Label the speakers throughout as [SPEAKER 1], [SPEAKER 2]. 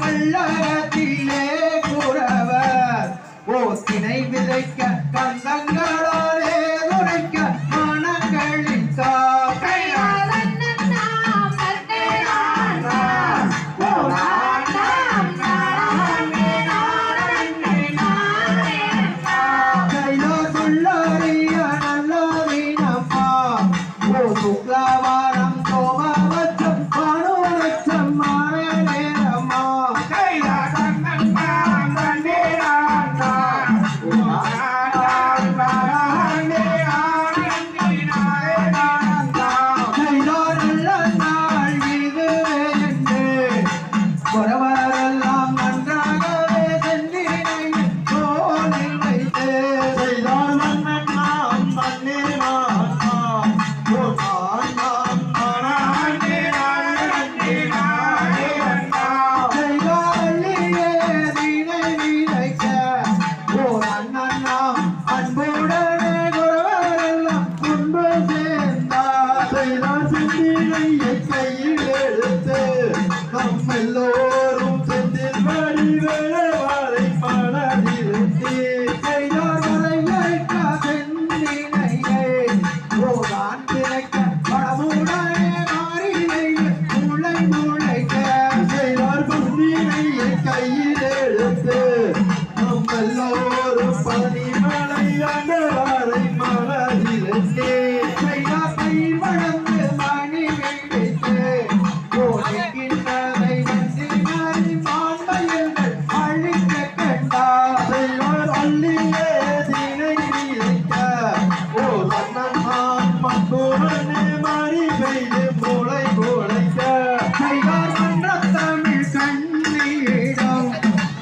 [SPEAKER 1] பல்லவத்திலே குறவர் ஓ தினை விதைக்க கந்தங்கள்
[SPEAKER 2] கைராசி நீளை கையில் எடுத்து நம் எல்லோரும் போவனே மாறி பெய்து மூளை கோளைக்க
[SPEAKER 1] கைகார் பண்ற தமிழ் கண்ணீடம்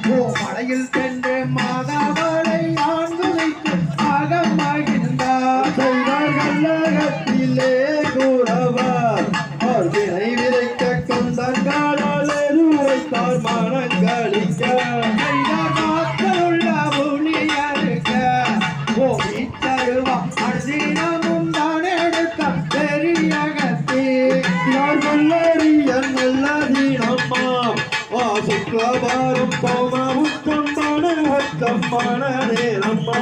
[SPEAKER 1] ஓ மலையில் சென்று மாதாவளை ஆண்டு வைத்து ஆக மகிழ்ந்தார்
[SPEAKER 2] கைகார் கல்லகத்திலே கூறவார் அவர் பாபாரும் போமாவும் பொன்னான ஒத்தம்மான நேரம்மா